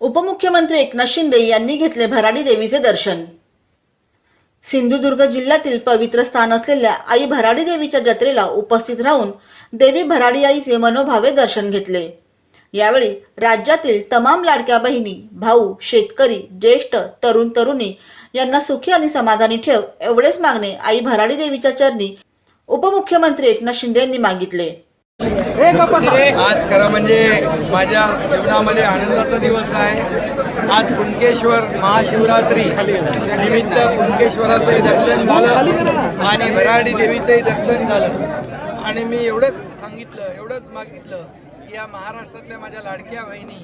उपमुख्यमंत्री एकनाथ शिंदे यांनी घेतले भराडी देवीचे दर्शन. सिंधुदुर्ग जिल्ह्यातील पवित्र स्थान असलेल्या आई भराडी देवीच्या जत्रेला उपस्थित राहून देवी भराडी आईचे मनोभावे दर्शन घेतले. यावेळी राज्यातील तमाम लाडक्या बहिणी भाऊ शेतकरी ज्येष्ठ तरुण तरुणी यांना सुखी आणि समाधानी ठेव एवढेच मागणे आई भराडी देवीच्या चरणी उपमुख्यमंत्री एकनाथ शिंदे यांनी मागितले. आज खरं म्हणजे माझ्या जीवनामध्ये आनंदाचा दिवस आहे. आज कुणकेश्वर महाशिवरात्री निमित्त कुणकेश्वराचंही दर्शन झालं आणि भराडी देवीचंही दर्शन झालं. आणि मी एवढंच सांगितलं एवढंच मागितलं की या महाराष्ट्रातल्या माझ्या लाडक्या बहिणी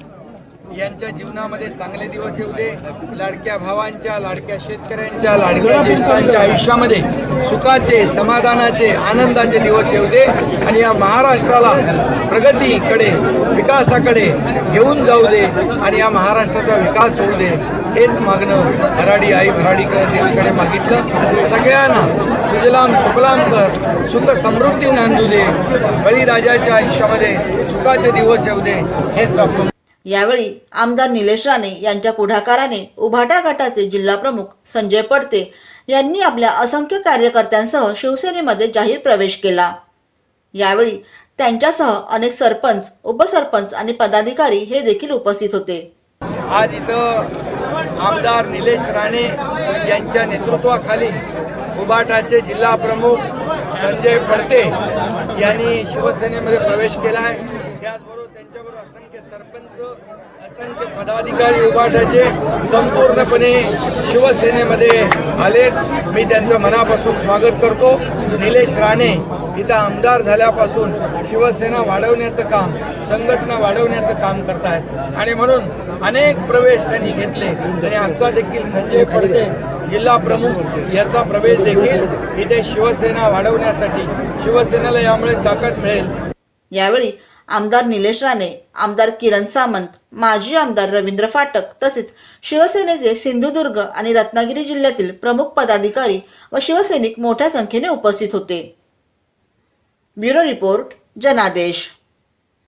यांच्या जीवनामध्ये चांगले दिवस येऊ दे. लाडक्या भावांच्या लाडक्या शेतकऱ्यांच्या लाडक्या ज्येष्ठांच्या आयुष्यामध्ये सुखाचे समाधानाचे आनंदाचे दिवस येऊ दे. आणि या महाराष्ट्राला प्रगतीकडे विकासाकडे घेऊन जाऊ दे. आणि या महाराष्ट्राचा विकास होऊ दे. हेच मागणं भराडी आई भराडीकर देवीकडे मागितलं. सगळ्यांना सुजलाम सुफलाम कर सुख समृद्धी नांदू दे. बळीराजाच्या आयुष्यामध्ये सुखाचे दिवस येऊ दे. हेच आपण यावेळी आमदार निलेश राणे यांच्या पुढाकाराने उभाटा गटाचे जिल्हा प्रमुख संजय पडते यांनी आपल्या असंख्य कार्यकर्त्यांसह शिवसेनेमध्ये जाहीर प्रवेश केला. यावेळी त्यांच्यासह अनेक सरपंच उपसरपंच आणि पदाधिकारी हे देखील उपस्थित होते. आज इथं आमदार निलेश राणे यांच्या नेतृत्वाखाली उबाटाचे जिल्हा प्रमुख संजय पडते यांनी शिवसेनेमध्ये प्रवेश केला आहे त्याचबरोबर त्यांच्याबरोबर असंख्य सरपंच असंख्य पदाधिकारी उबाटाचे संपूर्णपणे शिवसेनेमध्ये आलेत. मी त्यांचं मनापासून स्वागत करतो. निलेश राणे इथं आमदार झाल्यापासून शिवसेना वाढवण्याचं काम संघटना वाढवण्याचं काम करतायत. आणि म्हणून अनेक प्रवेश त्यांनी घेतले. आणि आजचा देखील संजय फडके जिल्हा प्रमुख याचा प्रवेश देखील इथे शिवसेना वाढवण्यासाठी शिवसेनेला यामुळे ताकद मिळेल. यावेळी आमदार निलेश राणे आमदार किरण सामंत माजी आमदार रवींद्र फाटक तसेच शिवसेनेचे सिंधुदुर्ग आणि रत्नागिरी जिल्ह्यातील प्रमुख पदाधिकारी व शिवसैनिक मोठ्या संख्येने उपस्थित होते. ब्युरो रिपोर्ट जनादेश.